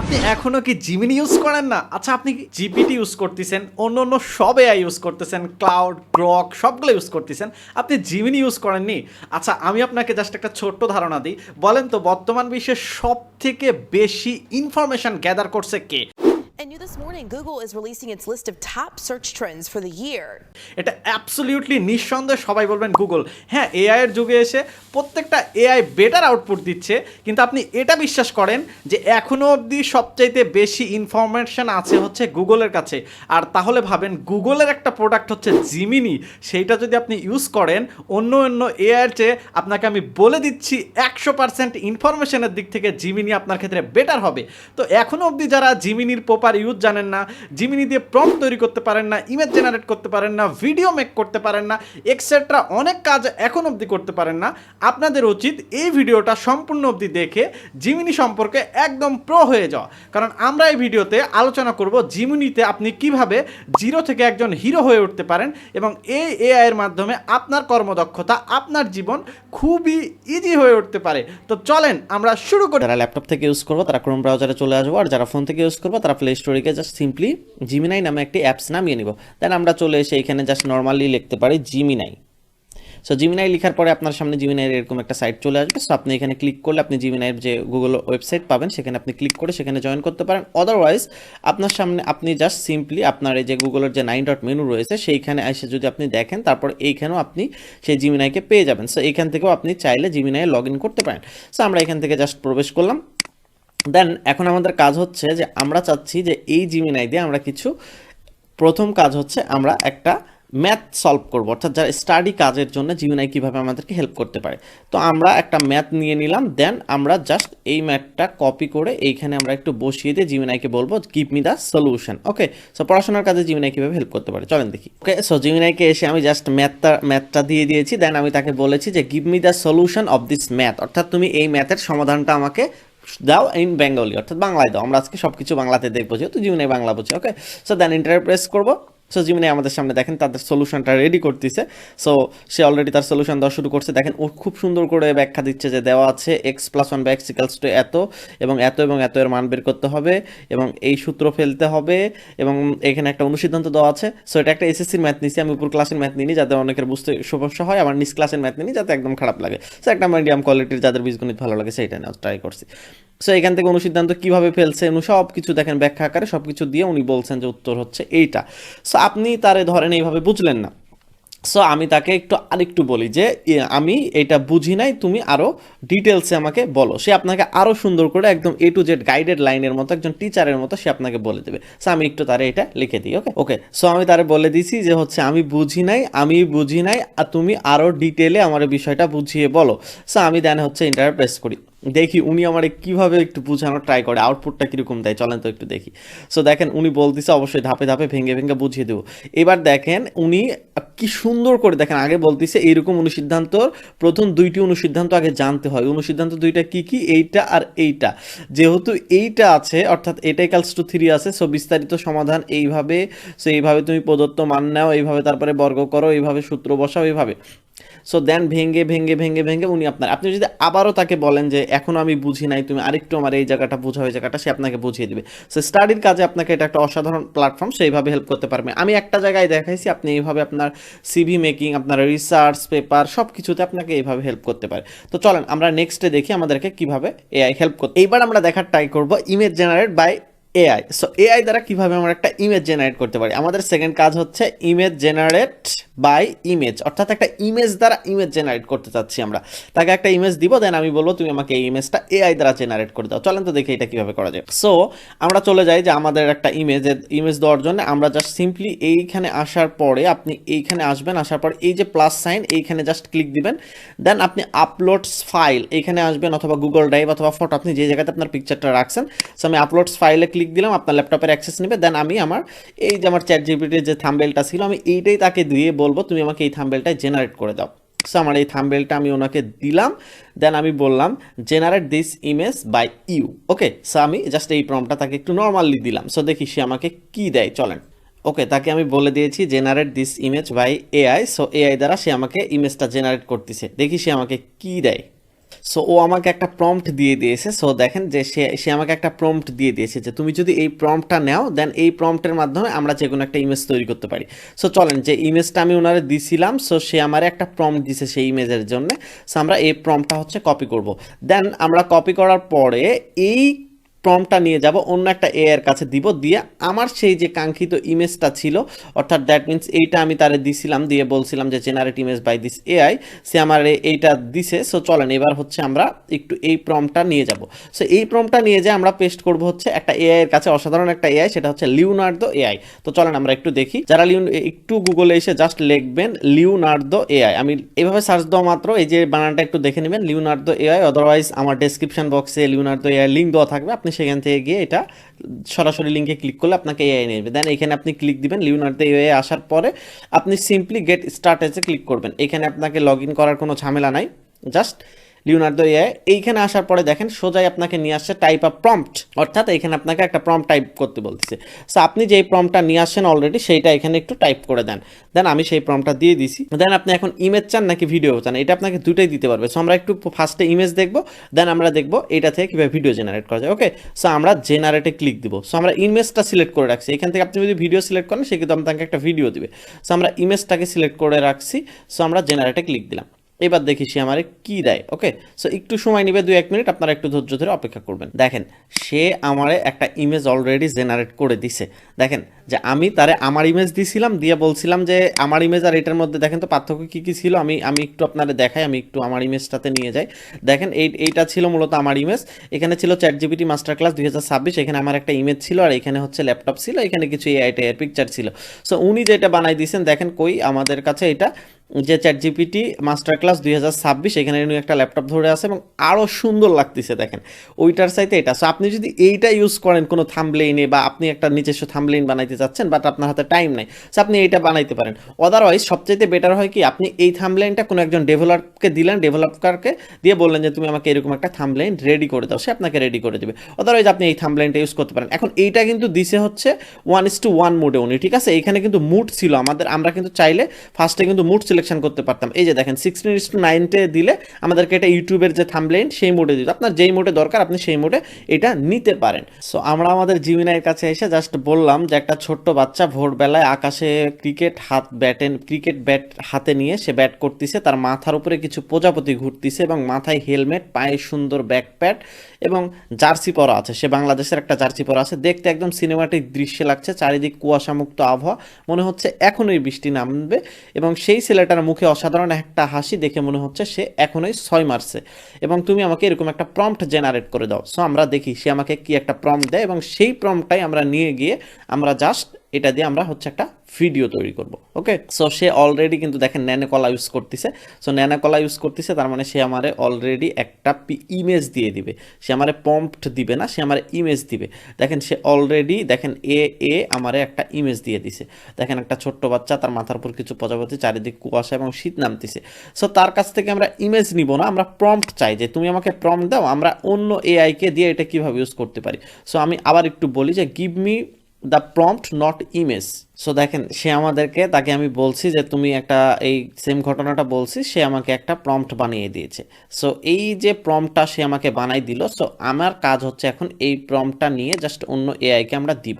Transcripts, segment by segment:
আপনি এখনও কি জিমিনি ইউজ করেন না? আচ্ছা আপনি কি জিপিটি ইউজ করতেছেন, অন্য অন্য সব এআই ইউজ করতেছেন ক্লাউড গ্রক সবগুলো ইউজ করতেছেন, আপনি জিমিনি ইউজ করেননি? আচ্ছা আমি আপনাকে জাস্ট একটা ছোট্ট ধারণা দিই। বলেন তো, বর্তমান বিশ্বে সব থেকে বেশি ইনফরমেশান গ্যাদার করছে কে? And new this morning, Google is releasing its list of top search trends for the year. এটা অ্যাবসলিউটলি নিঃসন্দেহে সবাই বলবেন গুগল হ্যাঁ এআই এর যুগে এসে প্রত্যেকটা এআই বেটার আউটপুট দিচ্ছে কিন্তু আপনি এটা বিশ্বাস করেন যে এখনও অবধি সবচাইতে বেশি ইনফরমেশন আছে হচ্ছে গুগলের কাছে। আর তাহলে ভাবেন গুগলের একটা প্রোডাক্ট হচ্ছে জিমিনি সেইটা যদি আপনি ইউজ করেন অন্য অন্য এআইয়ের চেয়ে আপনাকে আমি বলে দিচ্ছি একশো পার্সেন্ট ইনফরমেশনের দিক থেকে জিমিনি আপনার ক্ষেত্রে বেটার হবে। তো এখনও অবধি যারা জিমিনির প্রপার ইউজ জানেন না, জিমিনি দিয়ে প্রম তৈরি করতে পারেন না ইমেজ জেনারেট করতে পারেন না ভিডিও মেক করতে পারেন না এক্সেট্রা অনেক কাজ এখন অবধি করতে পারেন না। আপনাদের উচিত এই ভিডিওটা সম্পূর্ণ অবধি দেখে জিমিনি সম্পর্কে একদম প্রো হয়ে যাওয়া। কারণ আমরা এই ভিডিওতে আলোচনা করব জিমিনিতে আপনি কীভাবে জিরো থেকে একজন হিরো হয়ে উঠতে পারেন এবং এই এআইয়ের মাধ্যমে আপনার কর্মদক্ষতা, আপনার জীবন খুবই ইজি হয়ে উঠতে পারে। তো চলেন আমরা শুরু করি। যারা ল্যাপটপ থেকে ইউজ করব, তারা ক্রোম ব্রাউজারে চলে আসব, আর যারা ফোন থেকে ইউজ করব, তারা প্লে স্টোরিকে জাস্ট সিম্পলি জিমিনাই নামে একটি অ্যাপস নামিয়ে নিব। দেন আমরা চলে এসে এখানে জাস্ট নর্মালি লিখতে পারি জিমিনাই সো জিমিনাই লেখার পরে আপনার সামনে জিমিনাইয়ের এরকম একটা সাইট চলে আসবে। সো আপনি এখানে ক্লিক করলে আপনি জিমিনাইয়ের যে গুগল ওয়েবসাইট পাবেন, সেখানে আপনি ক্লিক করে সেখানে জয়েন করতে পারেন। আদারওয়াইজ আপনার সামনে আপনি জাস্ট সিম্পলি আপনার এই যে গুগলের যে নাইন ডট মেনু রয়েছে, সেইখানে এসে যদি আপনি দেখেন, তারপর এইখানেও আপনি সেই জিমিনাইকে পেয়ে যাবেন। সো এখান থেকেও আপনি চাইলে জিমিনাইয়ে লগ ইন করতে পারেন। সো আমরা এখান থেকে জাস্ট প্রবেশ করলাম। দেন এখন আমাদের কাজ হচ্ছে যে আমরা চাচ্ছি যে এই জিমিনাই দিয়ে আমরা কিছু, প্রথম কাজ হচ্ছে আমরা একটা ম্যাথ সলভ করব। অর্থাৎ যারা স্টাডি কাজের জন্য জিমিনাই কীভাবে আমাদেরকে হেল্প করতে পারে। তো আমরা একটা ম্যাথ নিয়ে নিলাম দেন আমরা জাস্ট এই ম্যাথটা কপি করে এইখানে আমরা একটু বসিয়ে দিয়ে জিমিনাইকে বলব give me the solution okay so পড়াশোনার কাজে জিমিনাই কীভাবে হেল্প করতে পারে? চলেন দেখি। ওকে সো জিমিনাইকে এসে আমি জাস্ট ম্যাথটা ম্যাথটা দিয়ে দিয়েছি দেন আমি তাকে বলেছি যে give me the solution of this math অর্থাৎ তুমি এই ম্যাথের সমাধানটা আমাকে দাও ইন বেঙ্গলি অর্থাৎ বাংলায় দাও। আমরা আজকে সবকিছু বাংলাতে দেখব, যেহেতু জীবনে বাংলা বলছি okay so then enter press করব। সো জিমিনাই আমাদের সামনে দেখেন, তাদের সলিউশনটা রেডি করতেছে। সো সে অলরেডি তার সলিউশন দেওয়া শুরু করছে। দেখেন, ও খুব সুন্দর করে ব্যাখ্যা দিচ্ছে যে দেওয়া আছে এক্স প্লাস ওয়ান বা এক্স টু এত, এবং এত এবং এত এর মান বের করতে হবে, এবং এই সূত্র ফেলতে হবে, এবং এখানে একটা অনুসিদ্ধান্ত দেওয়া আছে। সো এটা একটা এসএসসির ম্যাথ নিছি, আমি উপর ক্লাসের ম্যাথ নিই যাতে অনেকের বুঝতে সমস্যা হয়। আমার নিচ ক্লাসের ম্যাথ নিই যাতে একদম খারাপ লাগে। সো একটা মিডিয়াম কোয়ালিটির যাদের বীজগণিত ভালো লাগে, সেইটা নেওয়া ট্রাই করছি। সো এখান থেকে অনুসিদ্ধান্ত কীভাবে ফেলছে? উনি সব কিছু দেখেন ব্যাখ্যা আকারে সব কিছু দিয়ে উনি বলছেন যে উত্তর হচ্ছে এইটা। সো আপনি তারে ধরেন এইভাবে বুঝলেন না। সো আমি তাকে একটু আরেকটু বলি যে আমি এটা বুঝি নাই, তুমি আরও ডিটেলসে আমাকে বলো। সে আপনাকে আরও সুন্দর করে একদম এ টু জেড গাইডেড লাইনের মতো, একজন টিচারের মতো সে আপনাকে বলে দেবে। সো আমি একটু তারে এটা লিখে দিই ওকে ওকে সো আমি তারে বলে দিছি যে হচ্ছে, আমি বুঝি নাই, আমি বুঝি নাই, আর তুমি আরও ডিটেলে আমার বিষয়টা বুঝিয়ে বলো। সো আমি দেন হচ্ছে ইন্টার প্রেস করি। দেখি উনি আমারে কীভাবে একটু বোঝানোর ট্রাই করে আউটপুটটা কীরকম দেয়, চলেন তো একটু দেখি। সো দেখেন উনি বলতেছে অবশ্যই ধাপে ধাপে ভেঙে ভেঙে বুঝিয়ে দেবো। এবার দেখেন উনি কি সুন্দর করে, দেখেন আগে বলতেছে এইরকম অনুসিদ্ধান্ত প্রথম দুইটি অনুসিদ্ধান্ত আগে জানতে হয়। অনুসিদ্ধান্ত দুইটা কি কি? এইটা আর এইটা। যেহেতু এইটা আছে, অর্থাৎ এটাই কালস টু থ্রি আছে সো বিস্তারিত সমাধান এইভাবে সো এইভাবে তুমি প্রদত্ত মান নাও, এইভাবে তারপরে বর্গ করো, এইভাবে সূত্র বসাও, এইভাবে। সো দেন ভেঙ্গে ভেঙ্গে ভেঙ্গে ভেঙ্গে উনি আপনার আপনি যদি আবারও তাকে বলেন যে এখনও আমি বুঝি নাই, তুমি আরেকটু আমার এই জায়গাটা বোঝা ওই জায়গাটা, সে আপনাকে বুঝিয়ে দেবে। সো স্টাডির কাজে আপনাকে এটা একটা অসাধারণ প্ল্যাটফর্ম সেইভাবে হেল্প করতে পারবে। আমি একটা জায়গায় দেখাইছি, আপনি এইভাবে আপনার সিভি মেকিং আপনার রিসার্চ পেপার সব কিছুতে আপনাকে এইভাবে হেল্প করতে পারে। তো চলেন, আমরা নেক্সটে দেখি আমাদেরকে কীভাবে এআই হেল্প করতে এইবার আমরা দেখার ট্রাই করব image generate by AI so AI দ্বারা কীভাবে আমরা একটা ইমেজ জেনারেট করতে পারি? আমাদের সেকেন্ড কাজ হচ্ছে ইমেজ জেনারেট বাই ইমেজ অর্থাৎ একটা ইমেজ দ্বারা ইমেজ জেনারেট করতে চাচ্ছি আমরা। তাকে একটা ইমেজ দিব দেন আমি বলব, তুমি আমাকে এই ইমেজটা এআই দ্বারা জেনারেট করে দাও। চলেন তো দেখি এটা কীভাবে করা যায়। সো আমরা চলে যাই যে আমাদের একটা ইমেজ ইমেজ দেওয়ার জন্য আমরা জাস্ট সিম্পলি এইখানে আসার পরে আপনি এইখানে আসবেন, আসার পর এই যে প্লাস সাইন এইখানে জাস্ট ক্লিক দিবেন। দেন আপনি আপলোডস ফাইল এইখানে আসবেন অথবা গুগল ড্রাইভ অথবা ফটো আপনি যে জায়গাতে আপনার পিকচারটা রাখছেন। সো আমি আপলোডস ফাইলে ক্লিক দিলাম, আপনার ল্যাপটপের অ্যাক্সেস নেবে দেন আমি আমার এই যে আমার চ্যাট জিপিটির যে থাম্বেলটা ছিল, আমি এইটাই তাকে দিয়ে বলব, তুমি আমাকে এই থাম্বেলটা জেনারেট করে দাও। সো আমার এই থাম্বেলটা আমি ওনাকে দিলাম দেন আমি বললাম generate this image by you okay so আমি জাস্ট এই প্রমটা তাকে একটু নর্মালি দিলাম। সো দেখি সে আমাকে কি দেয়, চলেন। ওকে তাকে আমি বলে দিয়েছি generate this image by AI so AI দ্বারা সে আমাকে ইমেজটা জেনারেট করতেছে। দেখি সে আমাকে কি দেয়। সো ও আমাকে একটা প্রম্পট দিয়ে দিয়েছে। সো দেখেন যে সে সে আমাকে একটা প্রম্পট দিয়ে দিয়েছে যে তুমি যদি এই প্রম্পটটা নাও দেন এই প্রম্পটের মাধ্যমে আমরা যে কোনো একটা ইমেজ তৈরি করতে পারি। সো চলেন যে ইমেজটা আমি ওনারে দিছিলাম সো সে আমার একটা প্রম্পট দিছে সেই ইমেজের জন্য। সো আমরা এই প্রম্পটটা হচ্ছে কপি করব। দেন আমরা কপি করার পরে এই প্রম্পটটা নিয়ে যাব, অন্য একটা এ এর কাছে দিব, দিয়ে আমার সেই যে কাঙ্ক্ষিত ইমেজটা ছিল, অর্থাৎ দ্যাট মিন্স এইটা আমি তারে দিছিলাম, দিয়ে বলছিলাম যে generate image by this AI সে আমার এইটা দিছে সো চলেন এবার হচ্ছে আমরা একটু এই প্রম্পটটা নিয়ে যাব। সো এই প্রম্পটটা নিয়ে যে আমরা পেস্ট করব হচ্ছে একটা এআই এর কাছে, অসাধারণ একটা এআই সেটা হচ্ছে লিওনার্দো এআই তো চলেন আমরা একটু দেখি। যারা লিউন একটু গুগলে এসে জাস্ট লিখবেন লিওনার্দো এআই আমি এভাবে সার্চ দেওয়া মাত্র, এই যে বানানটা একটু দেখে নেবেন, লিওনার্দো এআই অদারওয়াইজ আমার ডেসক্রিপশন বক্সে লিওনার্দো এআই লিঙ্ক দেওয়া থাকবে, আপনি সেখান থেকে গিয়ে এটা সরাসরি লিঙ্কে ক্লিক করলে আপনাকে এআই নেবে দেন এখানে আপনি ক্লিক দিবেন লিওনার্দো এআই আসার পরে আপনি সিম্পলি গেট স্টার্টেজে ক্লিক করবেন। এখানে আপনাকে লগ ইন করার কোনো ঝামেলা নাই। জাস্ট লিওনার্দো এআই এইখানে আসার পরে দেখেন সোজাই আপনাকে নিয়ে আসছে টাইপ অফ প্রম্পট অর্থাৎ এখানে আপনাকে একটা প্রম্পট টাইপ করতে বলতেছে। সো আপনি যেই প্রম্পটটা নিয়ে আসছেন অলরেডি সেইটা এখানে একটু টাইপ করে দেন। দেন আমি সেই প্রম্পটটা দিয়ে দিছি। দেন আপনি এখন ইমেজ চান নাকি ভিডিও চান? এটা আপনাকে দুটোই দিতে পারবে। সো আমরা একটু ফার্স্টে ইমেজ দেখব দেন আমরা দেখব এটা থেকে কীভাবে ভিডিও জেনারেট করা যায়। ওকে সো আমরা জেনারেটে ক্লিক দিব। সো আমরা ইমেজটা সিলেক্ট করে রাখছি। এখান থেকে আপনি যদি ভিডিও সিলেক্ট করেন, সে কিন্তু আপনাকে একটা ভিডিও দিবে। সো আমরা ইমেজটাকে সিলেক্ট করে রাখছি। সো আমরা জেনারেটে ক্লিক দিলাম। এবার দেখি সে আমারে কি দেয় ওকে সো একটু সময় নেবে দুই এক মিনিট আপনারা একটু ধৈর্য ধরে অপেক্ষা করবেন। দেখেন সে আমারে একটা ইমেজ অলরেডি জেনারেট করে দিছে। দেখেন যে আমি তারে আমার ইমেজ দিছিলাম দিয়ে বলছিলাম যে আমার ইমেজ আর এটার মধ্যে দেখেন তো পার্থক্য কী কী ছিল? আমি আমি একটু আপনাদের দেখাই আমি একটু আমার ইমেজটাতে নিয়ে যাই। দেখেন এই এইটা ছিল মূলত আমার ইমেজ এখানে ছিল চ্যাট জিবিটি মাস্টার ক্লাস দুই হাজার ছাব্বিশ এখানে আমার একটা ইমেজ ছিল আর এখানে হচ্ছে ল্যাপটপ ছিল এখানে কিছু এআই টাইয়ের পিকচার ছিল। সো উনি যেটা বানাই দিয়েছেন দেখেন কই আমাদের কাছে এটা। যে চ্যাট জিপিটি মাস্টার ক্লাস দুই হাজার ছাব্বিশ, এখানে একটা ল্যাপটপ ধরে আছে এবং আরও সুন্দর লাগতেছে দেখেন। ওইটার সাইতে এটা। সো আপনি যদি এইটা ইউজ করেন কোনো থামলেইনে বা আপনি একটা নিজস্ব থামলেইন বানাইতে চাচ্ছেন বাট আপনার হাতে টাইম নাই সো আপনি এইটা বানাইতে পারেন। অদারওয়াইজ সবচাইতে বেটার হয় কি, আপনি এই থামলেইনটা কোনো একজন ডেভেলপকে দিলেন ডেভেলপারকে দিয়ে বললেন যে, তুমি আমাকে এরকম একটা থামলেইন রেডি করে দাও, সে আপনাকে রেডি করে দেবে। অদারওয়াইজ আপনি এই থামলেইনটা ইউজ করতে পারেন। এখন এইটা কিন্তু দিছে হচ্ছে ওয়ান ইস টু ওয়ান মোডে উনি ঠিক আছে? এখানে কিন্তু মুড ছিল আমাদের। আমরা কিন্তু চাইলে ফার্স্টে কিন্তু মুড সিলেকশন করতে পারতাম। এই যে দেখেন সিক্স ইস টু নাইনটে দিলে আমাদেরকে এটা ইউটিউবের যে থামলেইন সেই মোডে দিত। আপনার যেই মোডে দরকার, আপনি সেই মোডে এটা নিতে পারেন। সো আমরা আমাদের জিমিনাইয়ের কাছে এসে জাস্ট বললাম যে, একটা ছোট্ট বাচ্চা ভোরবেলায় আকাশে ক্রিকেট হাত ব্যাটে ক্রিকেট ব্যাট হাতে নিয়ে সে ব্যাট করতেছে। তার মাথার উপরে কিছু প্রজাপতি ঘুরতেছে এবং মাথায় হেলমেট পায়ে সুন্দর ব্যাকপ্যাড এবং জার্সি পরা আছে। সে বাংলাদেশের একটা জার্সি পরা আছে। দেখতে একদম সিনেমাটিক দৃশ্যে লাগছে। চারিদিক কুয়াশামুক্ত আবহাওয়া। মনে হচ্ছে এখনই বৃষ্টি নামবে এবং সেই ছেলেটার মুখে অসাধারণ একটা হাসি দেখে মনে হচ্ছে সে এখনই ছয় মারছে। এবং তুমি আমাকে এরকম একটা প্রম্পট জেনারেট করে দাও। সো আমরা দেখি সে আমাকে কি একটা প্রম্পট দেয় এবং সেই প্রম্পটাই আমরা নিয়ে গিয়ে আমরা জাস্ট এটা দিয়ে আমরা হচ্ছে একটা ভিডিও তৈরি করব ওকে সো সে অলরেডি কিন্তু দেখেন ন্যানো কলা ইউজ করতেছে। সো ন্যানো কলা ইউজ করতেছে, তার মানে সে আমারে অলরেডি একটা ইমেজ দিয়ে দিবে। সে আমারে পম্পট দিবে না, সে আমার ইমেজ দিবে। দেখেন সে অলরেডি দেখেন এ এ আমারে একটা ইমেজ দিয়ে দিছে। দেখেন একটা ছোট্ট বাচ্চা, তার মাথার উপর কিছু প্রজাপতি চারিদিক কুয়াশা এবং শীত নামতেছে। সো তার কাছ থেকে আমরা ইমেজ নিব না, আমরা প্রম্পট চাই যে, তুমি আমাকে প্রম্পট দাও, আমরা অন্য এআইকে দিয়ে এটা কীভাবে ইউজ করতে পারি? সো আমি আবার একটু বলি যে give me the prompt not image so দেখেন, সে আমাদেরকে, তাকে আমি বলছি যে, তুমি একটা, এই সেম ঘটনাটা বলছি সে আমাকে একটা প্রম্পট বানিয়ে দিয়েছে। সো এই যে প্রম্পটটা সে আমাকে বানাই দিল সো আমার কাজ হচ্ছে এখন এই প্রম্পটটা নিয়ে জাস্ট অন্য এআইকে আমরা দিব।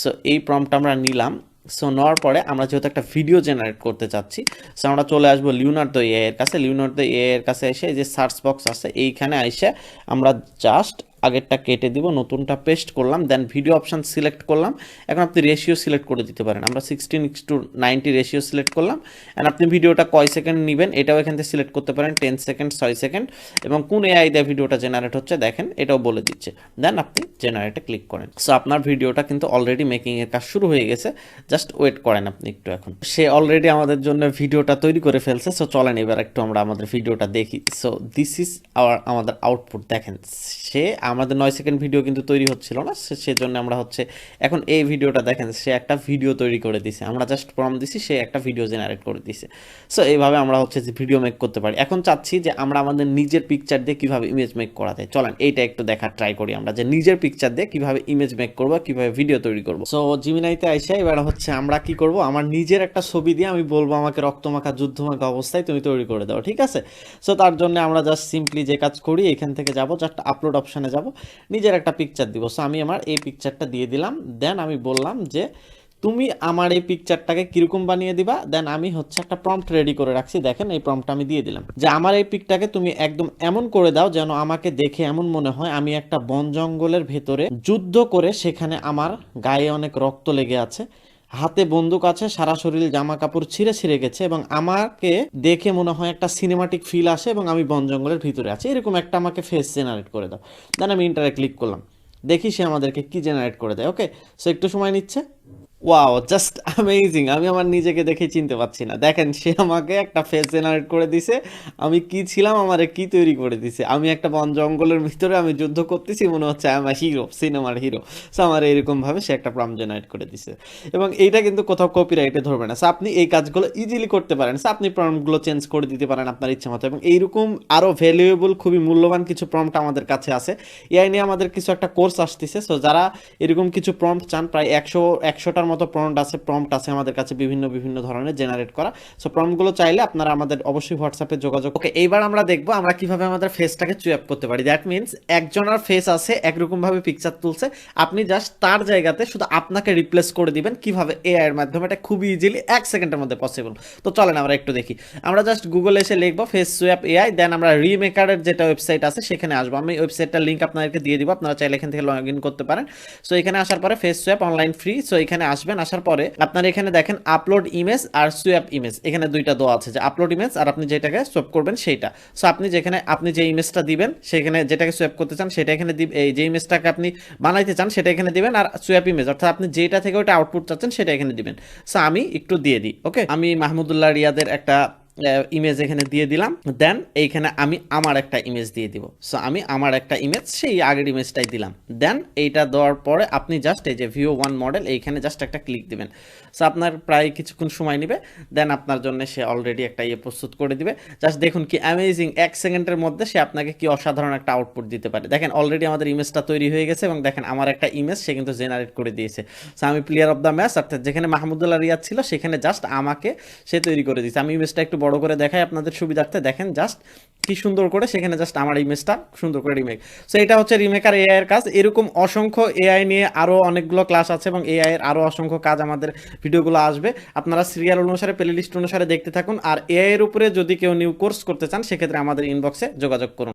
সো এই প্রম্পটটা আমরা নিলাম। সো নেওয়ার পরে আমরা যেহেতু একটা ভিডিও জেনারেট করতে চাচ্ছি সো আমরা চলে আসব লিওনার্দো এআই এর কাছে। লিওনার্দো এআই এর কাছে এসে যে সার্চ বক্স আছে, এইখানে এসে আমরা জাস্ট আগেরটা কেটে দিব, নতুনটা পেস্ট করলাম দেন ভিডিও অপশান সিলেক্ট করলাম। এখন আপনি রেশিও সিলেক্ট করে দিতে পারেন। আমরা sixteen x two ninety ratio select করলাম। অ্যান্ড আপনি ভিডিওটা কয় সেকেন্ড নেবেন, এটাও এখান থেকে সিলেক্ট করতে পারেন টেন সেকেন্ড ছয় সেকেন্ড এবং কোন এআই দিয়ে ভিডিওটা জেনারেট হচ্ছে, দেখেন, এটাও বলে দিচ্ছে। দেন আপনি জেনারেটে ক্লিক করেন। সো আপনার ভিডিওটা কিন্তু অলরেডি মেকিংয়ের কাজ শুরু হয়ে গেছে। জাস্ট ওয়েট করেন আপনি একটু এখন। সে অলরেডি আমাদের জন্য ভিডিওটা তৈরি করে ফেলছে। সো চলেন এবার একটু আমরা আমাদের ভিডিওটা দেখি। সো দিস ইজ আওয়ার আমাদের আউটপুট দেখেন, সে আমাদের নয় সেকেন্ড ভিডিও কিন্তু তৈরি হচ্ছিল না সেজন্য আমরা হচ্ছে এখন এই ভিডিওটা দেখেন, সে একটা ভিডিও তৈরি করে দিছে। আমরা জাস্ট প্রম দিছি, সে একটা ভিডিও জেনারেট করে দিছে। সো এইভাবে আমরা হচ্ছে যে ভিডিও মেক করতে পারি। এখন চাচ্ছি যে আমরা আমাদের নিজের পিকচার দিয়ে কীভাবে ইমেজ মেক করা যায়। চলেন, এইটা একটু দেখার ট্রাই করি আমরা যে নিজের পিকচার দিয়ে কীভাবে ইমেজ মেক করব, কীভাবে ভিডিও তৈরি করব। সো জিমিনাইতে আইসা এবার হচ্ছে আমরা কি করব, আমার নিজের একটা ছবি দিয়ে আমি বলব, আমাকে রক্তমাখা, যুদ্ধমাখা অবস্থায় তুমি তৈরি করে দাও, ঠিক আছে? সো তার জন্য আমরা জাস্ট সিম্পলি যে কাজ করি, এখান থেকে যাব জাস্ট আপলোড অপশানে যাব। নিজের একটা পিকচার দিব। সো আমি আমার এই পিকচারটা দিয়ে দিলাম। দেন আমি বললাম যে, তুমি আমার এই পিকচারটাকে কীরকম বানিয়ে দিবা? দেন আমি হচ্ছে একটা প্রম্পট রেডি করে রাখছি। দেখেন এই প্রম্পটটা আমি দিয়ে দিলাম। যে, আমার এই পিকটাকে তুমি একদম এমন করে দাও যেন আমাকে দেখে এমন মনে হয় আমি একটা বন জঙ্গলের ভেতরে যুদ্ধ করে সেখানে আমার গায়ে অনেক রক্ত লেগে আছে। হাতে বন্দুক আছে, সারা শরীর জামা কাপড় ছিঁড়ে ছিঁড়ে গেছে এবং আমাকে দেখে মনে হয় একটা সিনেমাটিক ফিল আসে এবং আমি বন জঙ্গলের ভিতরে আছি। এরকম একটা আমাকে ফেস জেনারেট করে দাও। দেন আমি ইন্টারে ক্লিক করলাম। দেখি সে আমাদেরকে কি জেনারেট করে দেয়। ওকে সো একটু সময় নিচ্ছে। ওয়াও জাস্ট অ্যামেজিং আমি আমার নিজেকে দেখে চিনতে পারছি না। দেখেন, সে আমাকে একটা ফেস জেনারেট করে দিছে। আমি কি ছিলাম, আমারে কি তৈরি করে দিছে? আমি একটা বন জঙ্গলের ভিতরে আমি যুদ্ধ করতেছি, মনে হচ্ছে আমার হিরো সিনেমার হিরো সো আমার এরকমভাবে সে একটা প্রম জেনারেট করে দিছে। এবং এইটা কিন্তু কোথাও কপিরাইটে ধরবে না। সো আপনি এই কাজগুলো ইজিলি করতে পারেন। সো আপনি প্রম্পটগুলো চেঞ্জ করে দিতে পারেন আপনার ইচ্ছা মতো। এবং এইরকম আরও ভ্যালুয়েবল খুবই মূল্যবান কিছু প্রম্পট আমাদের কাছে আছে। এআই নিয়ে আমাদের কিছু একটা কোর্স আসতেছে। সো যারা এরকম কিছু প্রম্পট চান, প্রায় একশো, একশোটার মতো প্রম্পট আছে প্রম্পট আছে আমাদের কাছে বিভিন্ন বিভিন্ন ধরনের জেনারেট করা। সো প্রম্পটগুলো চাইলে আপনারা আমাদের অবশ্যই হোয়াটসঅ্যাপে যোগাযোগ ওকে এইবার আমরা দেখব আমরা কীভাবে আমাদের ফেসটাকে চুয়াপ করতে পারি। দ্যাট মিনস একজনের ফেস আছে, একরকমভাবে পিকচার তুলছে। আপনি জাস্ট তার জায়গাতে শুধু আপনাকে রিপ্লেস করে দিবেন। কীভাবে? এআই এর মাধ্যমে। এটা খুবই ইজিলি এক সেকেন্ডের মধ্যে পসিবল তো চলেন আমরা একটু দেখি। আমরা জাস্ট গুগলে এসে লিখব ফেস সোয়াপ এআই দেন আমরা রিমেকারের যেটা ওয়েবসাইট আছে সেখানে আসব। আমি ওয়েবসাইটটার লিঙ্ক আপনাদেরকে দিয়ে দিব। আপনারা চাইলে এখান থেকে লগ ইন করতে পারেন। সো এখানে আসার পরে face swap online free so এখানে আসবেন, আসার পরে আপনার এখানে দেখেন আপলোড ইমেজ আর সুয়েপ ইমেজ এখানে দুইটা দোয়া আছে, যে আপলোড ইমেজ আর আপনি যেটাকে সোয়াপ করবেন সেইটা। সো আপনি যেখানে, আপনি যে ইমেজটা দিবেন, সেখানে যেটাকে সোয়াপ করতে চান, সেটা এখানে এই যে ইমেজটাকে আপনি বানাইতে চান, সেটা এখানে দিবেন আর সোয়াপ ইমেজ অর্থাৎ আপনি যেটা থেকে ওটা আউটপুট চাচ্ছেন, সেটা এখানে দিবেন। সো আমি একটু দিয়ে দিই ওকে আমি মাহমুদুল্লাহ রিয়াদের একটা ইমেজ এখানে দিয়ে দিলাম। দেন এইখানে আমি আমার একটা ইমেজ দিয়ে দিব। সো আমি আমার একটা ইমেজ সেই আগের ইমেজটাই দিলাম। দেন এইটা দেওয়ার পরে আপনি জাস্ট এই যে ভিও ওয়ান মডেল এইখানে জাস্ট একটা ক্লিক দিবেন। সো আপনার প্রায় কিছুক্ষণ সময় নেবে দেন আপনার জন্য সে অলরেডি একটা ইয়ে প্রস্তুত করে দিবে। জাস্ট দেখুন কি অ্যামেজিং এক সেকেন্ডের মধ্যে সে আপনাকে কি অসাধারণ একটা আউটপুট দিতে পারে। দেখেন অলরেডি আমাদের ইমেজটা তৈরি হয়ে গেছে এবং দেখেন, আমার একটা ইমেজ সে কিন্তু জেনারেট করে দিয়েছে। সো আমি প্লেয়ার অফ দ্য ম্যাচ অর্থাৎ যেখানে মাহমুদুল্লাহ রিয়াদ ছিল, সেখানে জাস্ট আমাকে সে তৈরি করে দিয়েছে। আমি ইমেজটা একটু বড় করে দেখাই আপনাদের সুবিধার্থে। দেখেন জাস্ট কি সুন্দর করে সেখানে জাস্ট আমার ইমেজটা সুন্দর করে রিমেক সো এটা হচ্ছে রিমেকার এআই এর কাজ। এরকম অসংখ্য এআই নিয়ে আরও অনেকগুলো ক্লাস আছে এবং এআই এর আরও অসংখ্য কাজ আমাদের ভিডিওগুলো আসবে। আপনারা সিরিয়াল অনুসারে প্লে লিস্ট অনুসারে দেখতে থাকুন। আর এআই এর উপরে যদি কেউ নিউ কোর্স করতে চান, সেক্ষেত্রে আমাদের ইনবক্সে যোগাযোগ করুন।